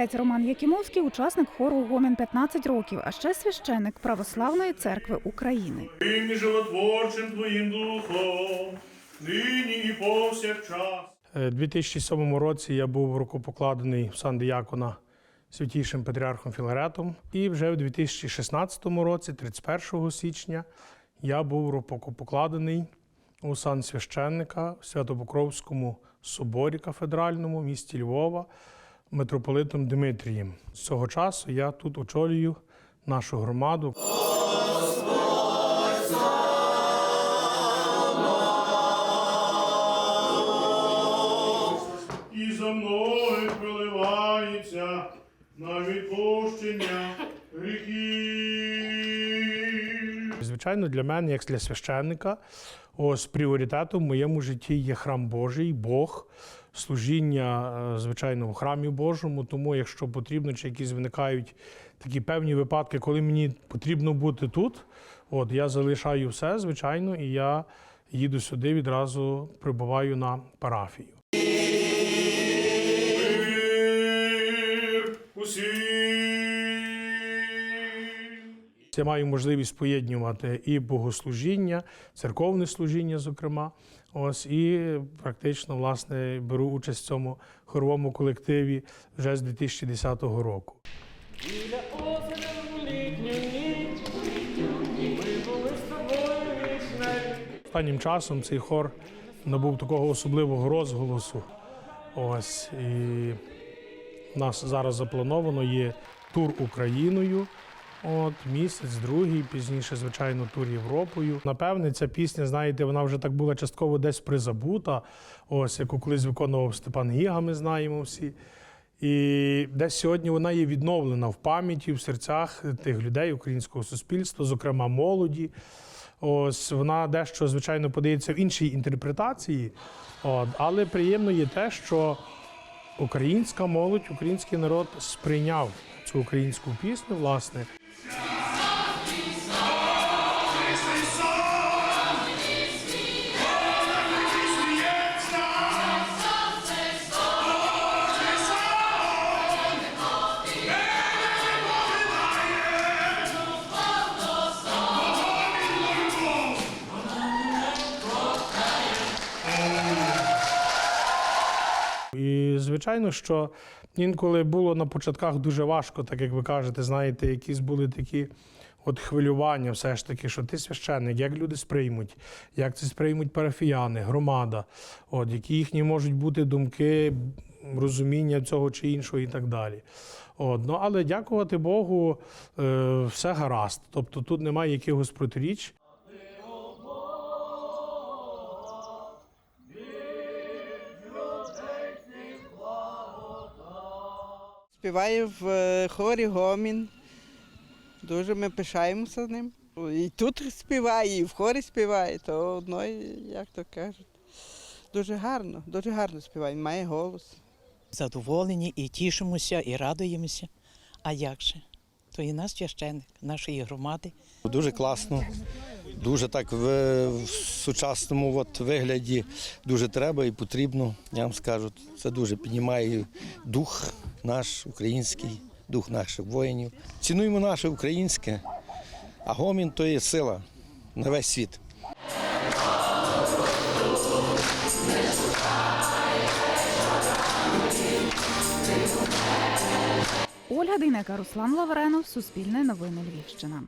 отець Роман Якимовський, учасник хору Гомін 15 років, а ще священник Православної церкви України. Тим животворчим Твоїм Духом, нині і повсякчас. Е, У 2007 році я був рукопокладений в сан диякона святійшим патріархом Філаретом. І вже в 2016 році, 31 січня, я був рукопокладений у сан священника в Святопокровському соборі кафедральному в місті Львова митрополитом Дмитрієм. З цього часу я тут очолюю нашу громаду. І за мною проливається на відпущення гріхів. Звичайно, для мене, як для священника, ось пріоритетом в моєму житті є храм Божий, Бог, служіння, е, звичайно, в храмі Божому. Тому, якщо потрібно, чи якісь виникають такі певні випадки, коли мені потрібно бути тут, от я залишаю все, звичайно, і я їду сюди відразу прибуваю на парафію. Усім. Я маю можливість поєднувати і богослужіння, церковне служіння, зокрема. Ось і практично власне беру участь в цьому хоровому колективі вже з 2010 року. Біля озера літню ніч ми були з тобою вічна. Останнім часом цей хор набув такого особливого розголосу. Ось і в нас зараз заплановано є тур Україною. От місяць, другий, пізніше, звичайно, тур Європою. Напевне, ця пісня, знаєте, вона вже так була частково десь призабута. Ось яку колись виконував Степан Гіга, ми знаємо всі. І десь сьогодні вона є відновлена в пам'яті, в серцях тих людей українського суспільства, зокрема молоді. Ось вона дещо, звичайно, подається в іншій інтерпретації. От, але приємно є те, що українська молодь, український народ сприйняв цю українську пісню, власне. Звичайно, що інколи було на початках дуже важко, так як ви кажете, знаєте, якісь були такі от хвилювання, все ж таки, що ти священник, як люди сприймуть, як це сприймуть парафіяни, громада, от, які їхні можуть бути думки, розуміння цього чи іншого і так далі. От, ну, але дякувати Богу, е, все гаразд. Тобто тут немає якихось протиріч. Співає в е, хорі гомін. Дуже ми пишаємося ним. І тут співає, і в хорі співає, то одно, як то кажуть. Дуже гарно, дуже гарно співає, має голос. задоволені і тішимося, і радуємося. А як же? То і наш священник нашої громади. Дуже класно, дуже так в, в сучасному от вигляді дуже треба і потрібно. Я вам скажу, це дуже піднімає дух наш український, дух наших воїнів. Цінуємо наше українське, а гомін то є сила на весь світ. Ольга Дейнека, Руслан Лавренов, Суспільне новини Львівщина.